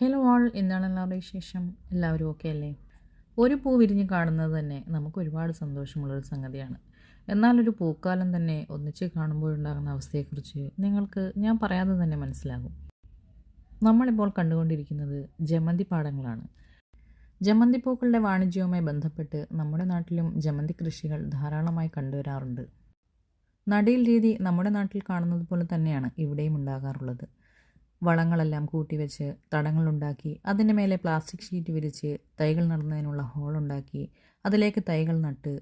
Hello ആൾ എന്താണ് എല്ലാവരുടെ വിശേഷം? എല്ലാവരും ഓക്കെ അല്ലേ? ഒരു പൂ വിരിഞ്ഞ് കാണുന്നത് തന്നെ നമുക്ക് ഒരുപാട് സന്തോഷമുള്ളൊരു സംഗതിയാണ്. എന്നാലൊരു പൂക്കാലം തന്നെ ഒന്നിച്ച് കാണുമ്പോഴുണ്ടാകുന്ന അവസ്ഥയെക്കുറിച്ച് നിങ്ങൾക്ക് ഞാൻ പറയാതെ തന്നെ മനസ്സിലാകും. നമ്മളിപ്പോൾ കണ്ടുകൊണ്ടിരിക്കുന്നത് ജമന്തി പാടങ്ങളാണ് ജമന്തി പൂക്കളുടെ വാണിജ്യവുമായി ബന്ധപ്പെട്ട് നമ്മുടെ നാട്ടിലും ജമന്തി കൃഷികൾ ധാരാളമായി കണ്ടുവരാറുണ്ട്. നടീൽ രീതി നമ്മുടെ നാട്ടിൽ കാണുന്നത് പോലെ തന്നെയാണ് ഇവിടെയും ഉണ്ടാകാറുള്ളത്. വളങ്ങളെല്ലാം കൂട്ടിവെച്ച് തടങ്ങളുണ്ടാക്കി അതിന്റെ മേലെ പ്ലാസ്റ്റിക് ഷീറ്റ് വിരിച്ച് തൈകൾ നടുന്നതിനുള്ള ഹോളുണ്ടാക്കി അതിലേക്ക് തൈകൾ നട്ട്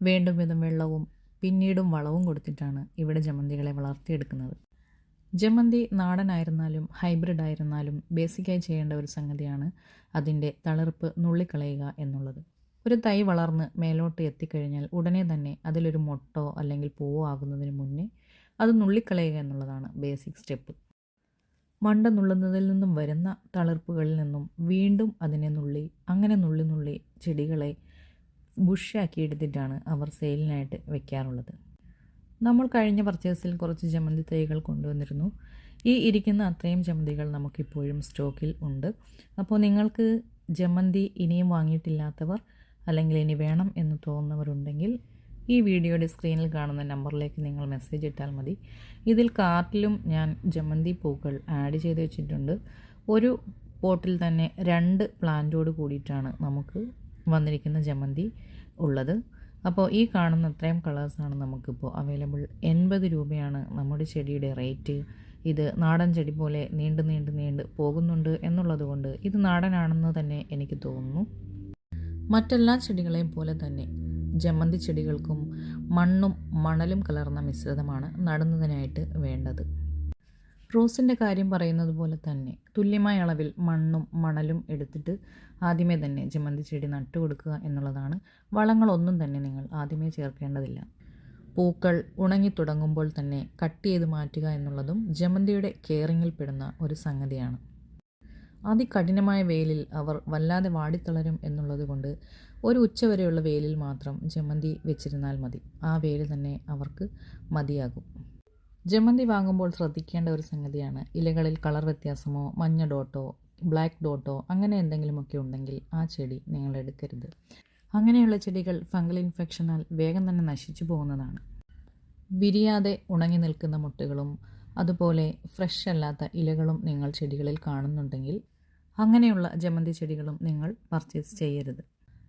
വേണ്ടും വിധം വെള്ളവും പിന്നീടും വളവും കൊടുത്തിട്ടാണ് ഇവിടെ ജമന്തികളെ വളർത്തിയെടുക്കുന്നത്. ജമന്തി നാടനായിരുന്നാലും ഹൈബ്രിഡ് ആയിരുന്നാലും ബേസിക്കായി ചെയ്യേണ്ട ഒരു സംഗതിയാണ് അതിന്റെ തളിർപ്പ് നുള്ളിക്കളയുക എന്നുള്ളത്. ഒരു തൈ വളർന്ന് മേലോട്ട് എത്തിക്കഴിഞ്ഞാൽ ഉടനെ തന്നെ അതിലൊരു മൊട്ടോ അല്ലെങ്കിൽ പൂവോ ആകുന്നതിന് മുന്നേ അത് നുള്ളിക്കളയുക എന്നുള്ളതാണ് ബേസിക് സ്റ്റെപ്പ് മണ്ട നുള്ളുന്നതിൽ നിന്നും വരുന്ന തളിർപ്പുകളിൽ നിന്നും വീണ്ടും അതിനെ നുള്ളി അങ്ങനെ നുള്ളി നുള്ളി ചെടികളെ ബുഷാക്കി എടുത്തിട്ടാണ് അവർ സെയിലിനായിട്ട് വെക്കാറുള്ളത്. നമ്മൾ കഴിഞ്ഞ പർച്ചേസിൽ കുറച്ച് ജമന്തി തൈകൾ കൊണ്ടുവന്നിരുന്നു. ഈ ഇരിക്കുന്ന അത്രയും ജമന്തികൾ നമുക്കിപ്പോഴും സ്റ്റോക്കിൽ ഉണ്ട്. അപ്പോൾ നിങ്ങൾക്ക് ജമന്തി ഇനിയും വാങ്ങിയിട്ടില്ലാത്തവർ അല്ലെങ്കിൽ ഇനി വേണം എന്ന് തോന്നുന്നവരുണ്ടെങ്കിൽ ഈ വീഡിയോയുടെ സ്ക്രീനിൽ കാണുന്ന നമ്പറിലേക്ക് നിങ്ങൾ മെസ്സേജ് ഇട്ടാൽ മതി. ഇതിൽ കാർട്ടിലും ഞാൻ ജമന്തി പൂക്കൾ ആഡ് ചെയ്ത് വെച്ചിട്ടുണ്ട്. ഒരു പോട്ടിൽ തന്നെ രണ്ട് പ്ലാന്റോട് കൂടിയിട്ടാണ് നമുക്ക് വന്നിരിക്കുന്ന ജമന്തി ഉള്ളത്. അപ്പോൾ ഈ കാണുന്ന അത്രയും കളേഴ്സാണ് നമുക്കിപ്പോൾ അവൈലബിൾ എൺപത് രൂപയാണ് നമ്മുടെ ചെടിയുടെ റേറ്റ് ഇത് നാടൻ ചെടി പോലെ നീണ്ട് നീണ്ട് നീണ്ട് പോകുന്നുണ്ട് എന്നുള്ളത് ഇത് നാടനാണെന്ന് തന്നെ എനിക്ക് തോന്നുന്നു. മറ്റെല്ലാ ചെടികളെയും പോലെ തന്നെ ജമന്തി ചെടികൾക്കും മണ്ണും മണലും കലർന്ന മിശ്രിതമാണ് നടുന്നതിനായിട്ട് വേണ്ടത്. റോസിന്റെ കാര്യം പറയുന്നത് പോലെ തന്നെ തുല്യമായ അളവിൽ മണ്ണും മണലും എടുത്തിട്ട് ആദ്യമേ തന്നെ ജമന്തി ചെടി നട്ടു കൊടുക്കുക എന്നുള്ളതാണ്. വളങ്ങളൊന്നും തന്നെ നിങ്ങൾ ആദ്യമേ ചേർക്കേണ്ടതില്ല. പൂക്കൾ ഉണങ്ങി തുടങ്ങുമ്പോൾ തന്നെ കട്ട് ചെയ്ത് മാറ്റുക എന്നുള്ളതും ജമന്തിയുടെ കെയറിങ്ങിൽ പെടുന്ന ഒരു സംഗതിയാണ്. അതികഠിനമായ വെയിലിൽ അവർ വല്ലാതെ വാടിത്തളരും എന്നുള്ളത് കൊണ്ട് ഒരു ഉച്ചവരെയുള്ള വെയിലിൽ മാത്രം ജമന്തി വെച്ചിരുന്നാൽ മതി. ആ വെയിൽ തന്നെ അവർക്ക് മതിയാകും. ജമന്തി വാങ്ങുമ്പോൾ ശ്രദ്ധിക്കേണ്ട ഒരു സംഗതിയാണ് ഇലകളിൽ കളർ വ്യത്യാസമോ മഞ്ഞ ഡോട്ടോ ബ്ലാക്ക് ഡോട്ടോ അങ്ങനെ എന്തെങ്കിലുമൊക്കെ ഉണ്ടെങ്കിൽ ആ ചെടി നിങ്ങൾ എടുക്കരുത്. അങ്ങനെയുള്ള ചെടികൾ ഫംഗൽ ഇൻഫെക്ഷനാൽ വേഗം തന്നെ നശിച്ചു പോകുന്നതാണ്. വിരിയാതെ ഉണങ്ങി നിൽക്കുന്ന മുട്ടുകളും അതുപോലെ ഫ്രഷ് അല്ലാത്ത ഇലകളും നിങ്ങൾ ചെടികളിൽ കാണുന്നുണ്ടെങ്കിൽ അങ്ങനെയുള്ള ജമന്തി ചെടികളും നിങ്ങൾ പർച്ചേസ് ചെയ്യരുത്.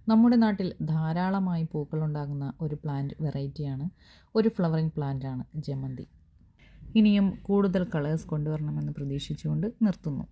നമ്മുടെ നാട്ടിൽ ധാരാളമായി പൂക്കളുണ്ടാകുന്ന ഒരു പ്ലാന്റ് വെറൈറ്റിയാണ് ഒരു ഫ്ലവറിംഗ് പ്ലാന്റാണ് ജമന്തി. ഇനിയും കൂടുതൽ കളേഴ്സ് കൊണ്ടുവരണമെന്ന് പ്രതീക്ഷിച്ചുകൊണ്ട് നിർത്തുന്നു.